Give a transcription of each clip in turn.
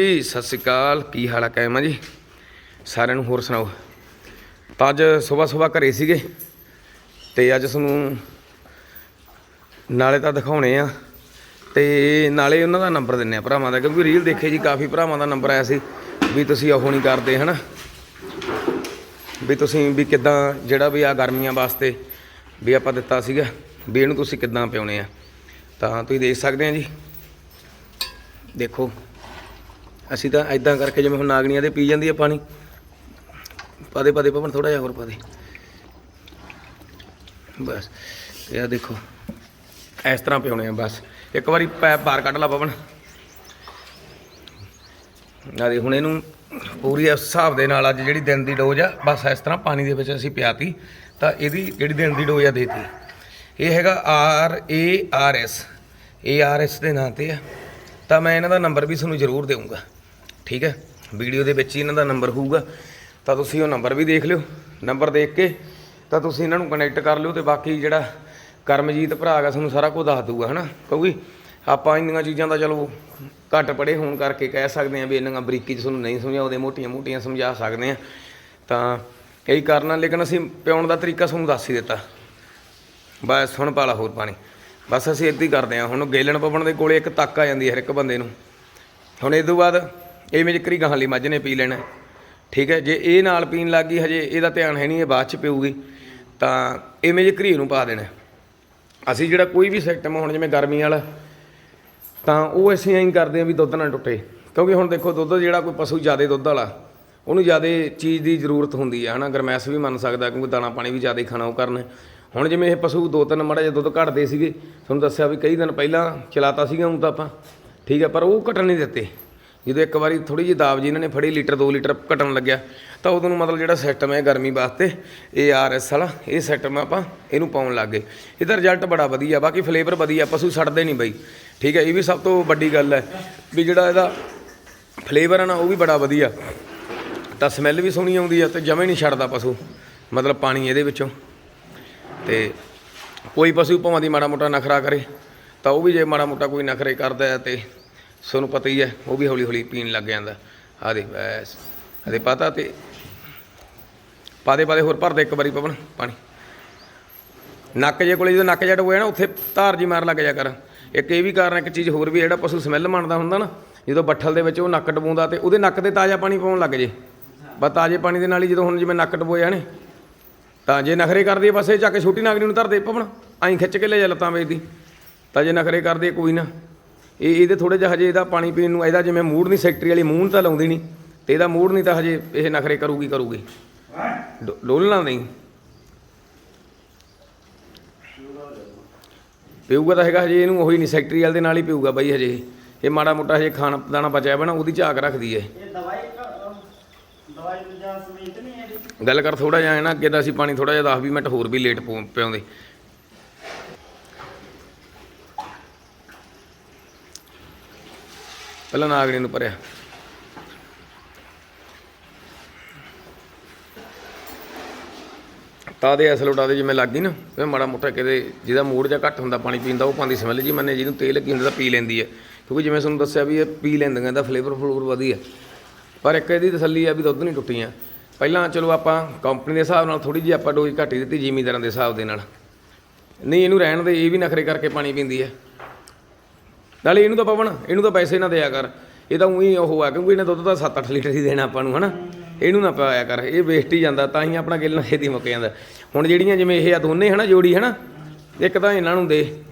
ਜੀ, ਸਤਿ ਸ਼੍ਰੀ ਅਕਾਲ। ਕੀ ਹਾਲ ਆ, ਕਾਇਮ ਆ ਜੀ? ਸਾਰਿਆਂ ਨੂੰ ਹੋਰ ਸੁਣਾਓ। ਤਾਂ ਅੱਜ ਸਵੇਰ ਸਵੇਰ ਘਰੇ ਸੀਗੇ ਤੇ ਅੱਜ ਤੁਹਾਨੂੰ ਨਾਲੇ ਤਾਂ ਦਿਖਾਉਣੇ ਆ। ਤੇ ਨਾਲੇ ਉਹਨਾਂ ਦਾ ਨੰਬਰ ਦਿੰਨੇ ਆ ਭਰਾਵਾਂ ਦਾ, ਕਿਉਂਕਿ ਰੀਲ ਦੇਖੇ ਜੀ, ਕਾਫੀ ਭਰਾਵਾਂ ਦਾ ਨੰਬਰ ਆਇਆ ਸੀ ਵੀ ਤੁਸੀਂ ਉਹ ਨਹੀਂ ਕਰਦੇ, ਹਨਾ? ਵੀ ਤੁਸੀਂ ਵੀ ਕਿੱਦਾਂ, ਜਿਹੜਾ ਵੀ ਆ ਗਰਮੀਆਂ ਵਾਸਤੇ ਵੀ ਆਪਾਂ ਦਿੱਤਾ ਸੀਗਾ, ਵੀ ਇਹਨੂੰ ਤੁਸੀਂ ਕਿੱਦਾਂ ਪਿਉਣੇ ਆ। ਤਾਂ ਤੁਸੀਂ ਦੇਖ ਸਕਦੇ ਆ ਜੀ। ਦੇਖੋ। ਅਸੀਂ ਤਾਂ ਐਦਾਂ ਕਰਕੇ ਜਿਵੇਂ ਹੁਣ ਨਾਗਣੀਆਂ ਦੇ ਪੀ ਜਾਂਦੀ ਹੈ ਪਾਣੀ ਪਾ ਦੇ ਪਵਨ ਥੋੜਾ ਜਿਹਾ ਹੋਰ ਪਾ ਦੇ ਬਸ ਇਹ ਆ ਦੇਖੋ, ਇਸ ਤਰ੍ਹਾਂ ਪਿਉਣੇ ਆ ਬਸ। ਇੱਕ ਵਾਰੀ ਪੈਪ ਬਾਹਰ ਕੱਢ ਲਾ ਪਵਨ ਆ ਦੇ ਹੁਣ ਇਹਨੂੰ ਪੂਰੀ ਇਸ ਹਿਸਾਬ ਦੇ ਨਾਲ ਅੱਜ ਜਿਹੜੀ ਦਿਨ ਦੀ ਡੋਜ਼ ਆ, ਬਸ ਇਸ ਤਰ੍ਹਾਂ ਪਾਣੀ ਦੇ ਵਿੱਚ ਅਸੀਂ ਪਿਆਤੀ, ਤਾਂ ਇਹਦੀ ਜਿਹੜੀ ਦਿਨ ਦੀ ਡੋਜ਼ ਆ ਦੇਤੀ। ਇਹ ਹੈਗਾ R A R S. A R S ਦੇ ਨਾਂ ਤੇ ਆ। ਤਾਂ ਮੈਂ ਇਹਨਾਂ ਦਾ ਨੰਬਰ ਵੀ ਤੁਹਾਨੂੰ ਜ਼ਰੂਰ ਦੇਵਾਂਗਾ ਠੀਕ ਹੈ? ਵੀਡੀਓ ਦੇ ਵਿੱਚ ਹੀ ਇਹਨਾਂ ਦਾ ਨੰਬਰ ਹੋਊਗਾ। ਤਾਂ ਤੁਸੀਂ ਉਹ ਨੰਬਰ ਵੀ ਦੇਖ ਲਿਓ। ਨੰਬਰ ਦੇਖ ਕੇ ਤਾਂ ਤੁਸੀਂ ਇਹਨਾਂ ਨੂੰ ਕਨੈਕਟ ਕਰ ਲਿਓ ਤੇ ਬਾਕੀ ਜਿਹੜਾ ਕਰਮਜੀਤ ਭਰਾ ਹੈਗਾ, ਤੁਹਾਨੂੰ ਸਾਰਾ ਕੁਝ ਦੱਸ ਦੂਗਾ ਹਨਾ? ਕਿਉਂਕਿ ਆਪਾਂ ਇੰਨੀਆਂ ਚੀਜ਼ਾਂ ਦਾ ਚਲੋ ਘੱਟ ਪੜੇ ਹੋਣ ਕਰਕੇ ਕਹਿ ਸਕਦੇ ਆ ਵੀ ਇੰਨੀਆਂ ਬਰੀਕੀ ਚ ਤੁਹਾਨੂੰ ਨਹੀਂ ਸਮਝਾਉਂਦੇ ਮੋਟੀਆਂ ਮੋਟੀਆਂ ਸਮਝਾ ਸਕਦੇ ਆ ਤਾਂ ਇਹੀ ਕਰਨਾ ਲੇਕਿਨ ਅਸੀਂ ਪਿਉਣ ਦਾ ਤਰੀਕਾ ਤੁਹਾਨੂੰ ਦੱਸ ਹੀ ਦਿੱਤਾ। ਬਸ, ਹੁਣ ਪਾਲਾ ਹੋਰ ਪਾਣੀ। ਬਸ ਅਸੀਂ ਇੱਦਾਂ ਹੀ ਕਰਦੇ ਆ ਹੁਣ ਗੇਲਣ ਪਵਨ ਦੇ ਕੋਲੇ ਇੱਕ ਤੱਕ ਆ ਜਾਂਦੀ ਹੈ ਹਰ ਇੱਕ ਬੰਦੇ ਨੂੰ। ਹੁਣ ਇਹ ਤੋਂ ਬਾਅਦ ਇਹ ਵਿੱਚ ਕਰੀ ਗਾਹਾਂ ਲਈ ਮੱਝ ਨੇ ਪੀ ਲੈਣਾ। ਠੀਕ ਹੈ, ਜੇ ਇਹ ਨਾਲ ਪੀਣ ਲੱਗ ਗਈ, ਹਜੇ ਇਹਦਾ ਧਿਆਨ ਹੈ ਨਹੀਂ, ਇਹ ਬਾਅਦ ਚ ਪੀਊਗੀ। ਤਾਂ ਇਵੇਂ ਜੇ ਘਰੀ ਨੂੰ ਪਾ ਦੇਣਾ। ਅਸੀਂ ਜਿਹੜਾ ਕੋਈ ਵੀ ਸਿਸਟਮ ਹੁਣ ਜਿਵੇਂ ਗਰਮੀ ਵਾਲਾ, ਤਾਂ ਉਹ ਅਸੀਂ ਐਂ ਕਰਦੇ ਆ ਵੀ ਦੁੱਧ ਨਾ ਟੁੱਟੇ। ਕਿਉਂਕਿ ਹੁਣ ਦੇਖੋ, ਦੁੱਧ ਜਿਹੜਾ ਕੋਈ ਪਸ਼ੂ ਜ਼ਿਆਦਾ ਦੁੱਧ ਵਾਲਾ, ਉਹਨੂੰ ਜ਼ਿਆਦਾ ਚੀਜ਼ ਦੀ ਜ਼ਰੂਰਤ ਹੁੰਦੀ ਹੈ ਹਨਾ। ਗਰਮੈਸ਼ ਵੀ ਮੰਨ ਸਕਦਾ, ਕਿਉਂਕਿ ਦਾਣਾ ਪਾਣੀ ਵੀ ਜ਼ਿਆਦਾ ਖਾਣਾ ਉਹ ਕਰਨਾ। ਹੁਣ ਜਿਵੇਂ ਇਹ ਪਸ਼ੂ ਦੋ ਤਿੰਨ ਮੜਾ ਜਿਹਾ ਦੁੱਧ ਘਟਦੇ ਸੀਗੇ, ਤੁਹਾਨੂੰ ਦੱਸਿਆ ਵੀ ਕਈ ਦਿਨ ਪਹਿਲਾਂ ਚਲਾਤਾ ਸੀਗਾ ਹੁਣ ਤਾਂ ਆਪਾਂ। ਠੀਕ ਹੈ, ਪਰ ਉਹ ਘਟਣ ਨਹੀਂ ਦਿੱਤੇ। ਜਦੋਂ ਇੱਕ ਵਾਰੀ ਥੋੜੀ ਜਿਹੀ ਦਾਬ ਜੀ ਇਹਨਾਂ ਨੇ ਫੜੀ, ਲੀਟਰ 2 ਲੀਟਰ ਘਟਣ ਲੱਗਿਆ, ਤਾਂ ਉਦੋਂ ਨੂੰ ਮਤਲਬ ਜਿਹੜਾ ਸਿਸਟਮ ਹੈ ਗਰਮੀ ਵਾਸਤੇ, ਇਹ ਆਰ ਐਸ ਵਾਲਾ, ਇਹ ਸਿਸਟਮ ਆਪਾਂ ਇਹਨੂੰ ਪਾਉਣ ਲੱਗ ਗਏ। ਇਹਦਾ ਰਿਜ਼ਲਟ ਬੜਾ ਵਧੀਆ, ਬਾਕੀ ਫਲੇਵਰ ਵਧੀਆ, ਪਸ਼ੂ ਛੱਡਦੇ ਨਹੀਂ ਬਈ। ਠੀਕ ਹੈ, ਇਹ ਵੀ ਸਭ ਤੋਂ ਵੱਡੀ ਗੱਲ ਹੈ ਵੀ ਜਿਹੜਾ ਇਹਦਾ ਫਲੇਵਰ ਹੈ ਨਾ, ਉਹ ਵੀ ਬੜਾ ਵਧੀਆ। ਤਾਂ ਸਮੈਲ ਵੀ ਸੋਹਣੀ ਆਉਂਦੀ ਆ ਤੇ ਜਮੇ ਨਹੀਂ ਛੱਡਦਾ ਪਸ਼ੂ, ਮਤਲਬ ਪਾਣੀ ਇਹਦੇ ਵਿੱਚੋਂ। ਤੇ ਕੋਈ ਪਸ਼ੂ ਭਾਵੇਂ ਦੀ ਮਾੜਾ ਮੋਟਾ ਨਖਰਾ ਕਰੇ, ਤਾਂ ਉਹ ਵੀ ਜੇ ਮਾੜਾ ਮੋਟਾ ਕੋਈ ਨਖਰੇ ਕਰਦਾ ਹੈ ਤੇ ਤੁਹਾਨੂੰ ਪਤਾ ਹੀ ਹੈ, ਉਹ ਵੀ ਹੌਲੀ ਹੌਲੀ ਪੀਣ ਲੱਗ ਜਾਂਦਾ। ਆ ਦੇ ਬਸ। ਅਦੇ ਪਤਾ ਤੇ ਪਾਦੇ ਪਾਦੇ ਹੋਰ ਭਰ ਦੇ ਇੱਕ ਵਾਰੀ ਪਵਨ, ਪਾਣੀ। ਨੱਕ ਜੇ ਕੋਲੇ ਜਦੋਂ ਨੱਕ ਜੜ ਹੋਇਆ ਨਾ, ਉੱਥੇ ਧਾਰ ਜੀ ਮਾਰ ਲੱਗ ਜਾ ਕਰ। ਇੱਕ ਇਹ ਵੀ ਕਾਰਨ ਇੱਕ ਚੀਜ਼ ਹੋਰ ਵੀ ਜਿਹੜਾ ਪਸ਼ੂ ਸਮੈਲ ਮੰਨਦਾ ਹੁੰਦਾ ਨਾ, ਜਦੋਂ ਬੱਠਲ ਦੇ ਵਿੱਚ ਉਹ ਨੱਕ ਡਬੂੰਦਾ ਤੇ ਉਹਦੇ ਨੱਕ ਤੇ ਤਾਜ਼ਾ ਪਾਣੀ ਪਾਉਣ ਲੱਗ ਜੇ। ਬਸ ਤਾਜ਼ੇ ਪਾਣੀ ਦੇ ਨਾਲ ਹੀ ਜਦੋਂ ਹੁਣ ਜਿਵੇਂ ਨੱਕ ਡਬੋਇਆ ਨੇ, ਤਾਂ ਜੇ ਨਖਰੇ ਕਰਦੀ ਹੈ ਬਸ ਇਹ ਚੱਕ ਛੋਟੀ ਨਾਗਰੀ ਨੂੰ ਧਰ ਦੇ ਪਵਨ। ਐਂ ਖਿੱਚ ਕੇ ਲੈ ਜਾ ਲੱਤਾਂ ਵੇਚਦੀ ਤਾਂ ਜੇ ਨਖਰੇ ਕਰਦੀ ਹੈ ਕੋਈ ਨਾ। ਇਹ ਇਹਦੇ ਥੋੜੇ ਜਿਹਾ ਹਜੇ ਇਹਦਾ ਪਾਣੀ ਪੀਣ ਨੂੰ ਇਹਦਾ ਜਿਵੇਂ ਮੂਡ ਨਹੀਂ ਸੈਕਟਰੀ ਵਾਲੀ ਮੂੰਹ ਤਾਂ ਲਾਉਂਦੀ ਨਹੀਂ ਤੇ ਇਹਦਾ ਮੂਡ ਨਹੀਂ ਤਾਂ ਹਜੇ ਇਹ ਨਖਰੇ ਕਰੂਗੀ ਕਰੂਗੀ। ਡੋਲਣਾ ਨਹੀਂ। ਪੀਊਗਾ ਤਾਂ ਹੈਗਾ ਹਜੇ ਇਹਨੂੰ ਉਹੀ ਨਹੀਂ ਸੈਕਟਰੀ ਵਾਲੇ ਦੇ ਨਾਲ ਹੀ ਪੀਊਗਾ ਬਾਈ ਹਜੇ। ਇਹ ਮਾੜਾ ਮੋਟਾ ਹਜੇ ਖਾਣਾ ਦਾਣਾ ਬਚਿਆ ਬਣਾ ਉਹਦੀ ਝਾਕ ਰੱਖਦੀ ਜੀ ਗੱਲ ਕਰ ਥੋੜਾ ਜਿਹਾ ਨਾ ਅੱਗੇ ਤਾਂ ਅਸੀਂ ਪਾਣੀ ਥੋੜਾ ਜਿਹਾ 10 20 ਮਿੰਟ ਹੋਰ ਵੀ ਲੇਟ ਪਿਆਉਂਦੇ ਪਹਿਲਾਂ ਨਾਗਣੀ ਨੂੰ ਭਰਿਆ। ਤਾਂ ਦੇ ਅਸਲ ਉਡਾ ਦੇ ਜਿਵੇਂ ਲੱਗ ਗਈ ਨਾ ਇਹ ਮਾੜਾ ਮੋਟਾ ਕਿਤੇ ਜਿਹਦਾ ਮੂਡ ਜਾਂ ਘੱਟ ਹੁੰਦਾ, ਪਾਣੀ ਪੀਣ ਦਾ, ਉਹ ਪਾਉਂਦੀ ਸਮੈਲ। ਜੀ ਮੰਨੇ ਜਿਹਨੂੰ ਤੇਲ ਲੱਗੀ ਹੁੰਦਾ ਤਾਂ ਪੀ ਲੈਂਦੀ ਹੈ ਕਿਉਂਕਿ ਜਿਵੇਂ ਤੁਹਾਨੂੰ ਦੱਸਿਆ ਵੀ ਇਹ ਪੀ ਲੈਂਦੀਆਂ, ਇਹਦਾ ਫਲੇਵਰ ਫਲੂਵਰ ਵਧੀਆ। ਪਰ ਇੱਕ ਇਹਦੀ ਤਸੱਲੀ ਆ ਵੀ ਦੁੱਧ ਨਹੀਂ ਟੁੱਟੀਆਂ। ਪਹਿਲਾਂ ਚਲੋ ਆਪਾਂ ਕੰਪਨੀ ਦੇ ਹਿਸਾਬ ਨਾਲ ਥੋੜੀ ਜਿਹੀ ਆਪਾਂ ਡੋਜ਼ ਘੱਟ ਦਿੱਤੀ ਜ਼ਿਮੀਂਦਾਰਾਂ ਦੇ ਹਿਸਾਬ ਦੇ ਨਾਲ। ਨਹੀਂ, ਇਹਨੂੰ ਰਹਿਣ ਦੇ, ਇਹ ਵੀ ਨਖਰੇ ਕਰਕੇ ਪਾਣੀ ਪੀਂਦੀ ਹੈ ਨਾਲੇ ਇਹਨੂੰ ਤਾਂ ਪਵਨ, ਇਹਨੂੰ ਤਾਂ ਪੈਸੇ ਨਾ ਦਿਆ ਕਰ। ਇਹ ਤਾਂ ਉਹੀ ਉਹ ਆ, ਕਿਉਂਕਿ ਇਹਨੇ ਦੁੱਧ ਤਾਂ 7-8 ਲੀਟਰ ਹੀ ਦੇਣਾ ਆਪਾਂ ਨੂੰ, ਹਨਾ? ਇਹਨੂੰ ਨਾ ਪਾਇਆ ਕਰ, ਇਹ ਵੇਸਟ ਹੀ ਜਾਂਦਾ, ਤਾਂ ਹੀ ਆਪਣਾ ਗਿੱਲ ਛੇਤੀ ਮੁੱਕ ਜਾਂਦਾ। ਹੁਣ ਜਿਹੜੀਆਂ ਜਿਵੇਂ ਇਹ ਆ ਦੋਨੇ, ਹਨਾ, ਜੋੜੀ, ਹਨਾ? ਇੱਕ ਤਾਂ ਇਹਨਾਂ ਨੂੰ ਦੇ।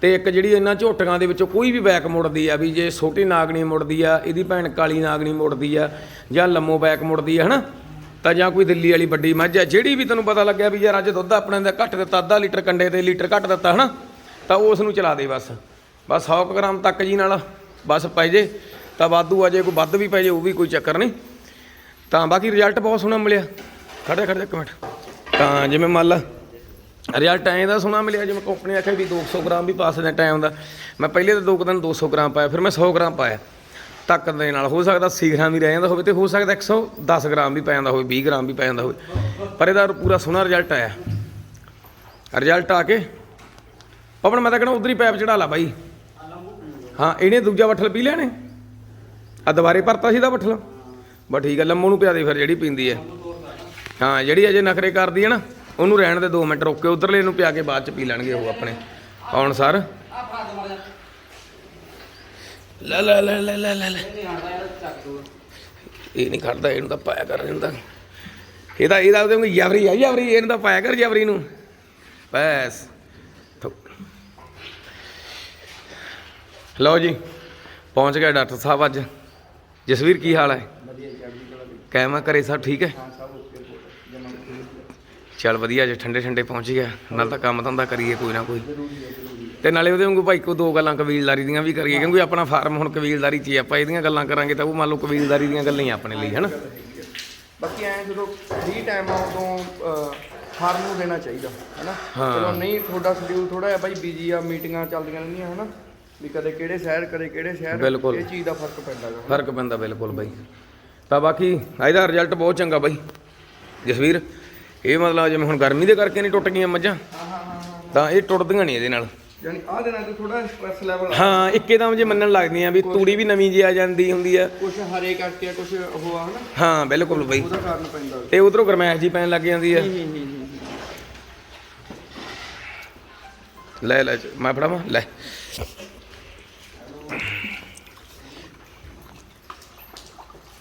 ਤੇ ਇੱਕ ਜਿਹੜੀ ਇਹਨਾਂ ਝੋਟੀਆਂ ਦੇ ਵਿੱਚੋਂ ਕੋਈ ਵੀ ਬੈਕ ਮੁੜਦੀ ਆ, ਵੀ ਜੇ ਛੋਟੀ ਨਾਗਣੀ ਮੁੜਦੀ ਆ, ਇਹਦੀ ਭੈਣ ਕਾਲੀ ਨਾਗਣੀ ਮੁੜਦੀ ਆ, ਜਾਂ ਲੰਮੋ ਬੈਕ ਮੁੜਦੀ ਆ, ਹਨਾ? ਤਾਂ ਜਾਂ ਕੋਈ ਦਿੱਲੀ ਵਾਲੀ ਵੱਡੀ ਮੱਝ ਆ, ਜਿਹੜੀ ਵੀ ਤੈਨੂੰ ਪਤਾ ਲੱਗਿਆ ਵੀ ਯਾਰ ਅੱਜ ਦੁੱਧ ਆਪਣੇ ਦਾ ਘੱਟ ਦਿੱਤਾ, ਅੱਧਾ ਲੀਟਰ ਕੰਡੇ ਤੇ ਲੀਟਰ ਘੱਟ ਦਿੱਤਾ, ਹਨਾ? ਤਾਂ ਉਸ ਨੂੰ ਚਲਾ ਦੇ ਬਸ। ਬਸ 100 ਕੁ ਗ੍ਰਾਮ ਤੱਕ ਜੀ ਨਾਲ ਬਸ ਪੈ ਜੇ, ਤਾਂ ਵਾਧੂ ਆ, ਜੇ ਕੋਈ ਵੱਧ ਵੀ ਪੈ ਜੇ, ਉਹ ਵੀ ਕੋਈ ਚੱਕਰ ਨਹੀਂ। ਤਾਂ ਬਾਕੀ ਰਿਜ਼ਲਟ ਬਹੁਤ ਸੋਹਣਾ ਮਿਲਿਆ। ਖੜੇ ਖੜੇ ਇੱਕ ਮਿੰਟ। ਤਾਂ ਜਿਵੇਂ ਮੰਨ ਲਾ ਰਿਜ਼ਲਟ ਐਂ ਦਾ ਸੋਹਣਾ ਮਿਲਿਆ, ਜਿਵੇਂ ਕੰਪਨੀ ਆਖਿਆ ਵੀ 200 ਗ੍ਰਾਮ ਵੀ ਪਾ ਸਕਦੇ ਟਾਈਮ ਦਾ। ਮੈਂ ਪਹਿਲੇ ਤਾਂ ਦੋ ਕੁ ਦਿਨ 200 ਗ੍ਰਾਮ ਪਾਇਆ, ਫਿਰ ਮੈਂ 100 ਗ੍ਰਾਮ ਪਾਇਆ। ਤੱਕ ਦੇ ਨਾਲ ਹੋ ਸਕਦਾ 80 ਗ੍ਰਾਮ ਵੀ ਰਹਿ ਜਾਂਦਾ ਹੋਵੇ ਤੇ ਹੋ ਸਕਦਾ 110 ਗ੍ਰਾਮ ਵੀ ਪੈ ਜਾਂਦਾ ਹੋਵੇ 20 ਗ੍ਰਾਮ ਵੀ ਪੈ ਜਾਂਦਾ ਹੋਵੇ। ਪਰ ਇਹਦਾ ਪੂਰਾ ਸੋਹਣਾ ਰਿਜ਼ਲਟ ਆਇਆ। ਰਿਜ਼ਲਟ ਆ ਕੇ, ਪਵਨ ਮੈਂ ਤਾਂ ਕਹਿੰਦਾ ਉਧਰ ਹੀ ਪੈਪ ਚੜਾ ਲਾ ਬਾਈ। ਹਾਂ, ਇਹਨੇ ਦੂਜਾ ਵੱਠਲ ਪੀ ਲਿਆ ਨੇ? ਆ ਦੁਬਾਰੇ ਭਰਤਾ ਸੀ ਦਾ ਪੱਠਲਾ ਬਸ ਠੀਕ ਆ, ਲੰਮੋ ਨੂੰ ਪਿਆ ਦੇ ਫਿਰ ਜਿਹੜੀ ਪੀਂਦੀ ਹੈ ਹਾਂ, ਜਿਹੜੀ ਅਜੇ ਨਖਰੇ ਕਰਦੀ ਹੈ ਨਾ, ਉਹਨੂੰ ਰਹਿਣ ਦੇ 2 ਮਿੰਟ, ਰੁਕ ਕੇ ਉਧਰਲੇ ਨੂੰ ਪਿਆ ਕੇ ਬਾਅਦ ਚ ਪੀ ਲੈਣਗੇ ਉਹ ਆਪਣੇ। ਆਉਣ ਸਰ? ਲੈ ਲੈ ਲੈ ਲੈ ਲੈ ਲੈ ਇਹ ਨਹੀਂ ਖੜਦਾ, ਇਹਨੂੰ ਤਾਂ ਪਾਇਆ ਕਰ ਇਹਨੂੰ ਇਹਦਾ ਇਹਦਾ ਉਹਦੇ ਯਾਵਰੀ ਆ, ਯਾਵਰੀ, ਇਹਨੂੰ ਤਾਂ ਪਾਇਆ ਕਰ ਯਵਰੀ ਨੂੰ। ਬਸ। ਲਓ ਜੀ ਪਹੁੰਚ ਗਿਆ ਡਾਕਟਰ ਸਾਹਿਬ ਅੱਜ। ਜਸਵੀਰ ਕੀ ਹਾਲ ਹੈ? ਕਹਿਮਾ ਕਰੇ ਸਭ ਠੀਕ ਹੈ? ਚੱਲ ਵਧੀਆ ਜੇ ਠੰਡੇ ਠੰਡੇ ਪਹੁੰਚ ਗਿਆ। ਨਾਲ ਤਾਂ ਕੰਮ ਧੰਦਾ ਕਰੀਏ ਕੋਈ ਨਾ ਕੋਈ। ਤੇ ਨਾਲੇ ਉਹਦੇ ਵਾਂਗੂ ਭਾਈ ਕੋ ਦੋ ਗੱਲਾਂ ਕਬੀਲਦਾਰੀ ਦੀਆਂ ਵੀ ਕਰੀਏ ਕਿਉਂਕਿ ਆਪਣਾ ਫਾਰਮ ਹੁਣ ਕਬੀਲਦਾਰੀ 'ਚ ਹੀ ਆਪਾਂ ਇਹਦੀਆਂ ਗੱਲਾਂ ਕਰਾਂਗੇ ਤਾਂ ਉਹ ਮੰਨ ਲਓ ਕਬੀਲਦਾਰੀ ਦੀਆਂ ਗੱਲਾਂ ਹੀ ਆਪਣੇ ਲਈ ਹਨਾ? ਬਾਕੀ ਐ ਜਦੋਂ ਫ੍ਰੀ ਟਾਈਮ ਆ ਉਦੋਂ ਫਾਰਮ ਨੂੰ ਦੇਣਾ ਚਾਹੀਦਾ ਹੈਨਾ? ਹਾਂ। ਚਲੋ ਨਹੀਂ ਤੁਹਾਡਾ ਸ਼ਡਿਊਲ ਥੋੜਾ ਜਿਹਾ ਬਾਈ ਬਿਜ਼ੀ ਆ ਮੀਟਿੰਗਾਂ ਚੱਲਦੀਆਂ ਰਹਿੰਦੀਆਂ ਹਨਾ? ਵੀ ਕਦੇ ਕਿਹੜੇ ਸ਼ਹਿਰ ਕਦੇ ਕਿਹੜੇ ਸ਼ਹਿਰ ਬਿਲਕੁਲ। ਇਹ ਚੀਜ਼ ਦਾ ਫ਼ਰਕ ਪੈਂਦਾ ਗਾ ਫ਼ਰਕ ਪੈਂਦਾ ਬਿਲਕੁਲ ਬਾਈ। ਤਾਂ ਬਾਕੀ ਇਹਦਾ ਰਿਜ਼ਲਟ ਬਹੁਤ ਚੰਗਾ ਬਾਈ। ਜਸਵੀਰ ਇਹ ਮਤਲਬ ਜਿਵੇਂ ਹੁਣ ਗਰਮੀ ਦੇ ਕਰਕੇ ਨਹੀਂ ਟੁੱਟ ਗਈਆਂ ਮੱਝਾਂ ਤਾਂ ਇਹ ਟੁੱਟਦੀਆਂ ਨਹੀਂ ਇਹਦੇ ਨਾਲ। ਯਾਨੀ ਆਹ ਦਿਨਾਂ ਤੇ ਥੋੜਾ ਸਟ੍ਰੈਸ ਲੈਵਲ ਹਾਂ ਇੱਕੇਦਮ ਜੇ ਮੰਨਣ ਲੱਗਦੀਆਂ ਵੀ ਤੂੜੀ ਵੀ ਨਵੀਂ ਜੀ ਆ ਜਾਂਦੀ ਹੁੰਦੀ ਆ। ਕੁਝ ਹਰੇ ਕਰਕੇ ਕੁਝ ਉਹ ਆ ਹਨਾ? ਹਾਂ ਬਿਲਕੁਲ ਬਾਈ। ਉਹਦਾ ਕਾਰਨ ਪੈਂਦਾ ਤੇ ਉਧਰੋਂ ਗਰਮੈਸ਼ ਜੀ ਪੈਣ ਲੱਗ ਜਾਂਦੀ ਆ। ਲੈ ਲੈ ਮੈਂ ਫੜਾਵਾਂ? ਲੈ।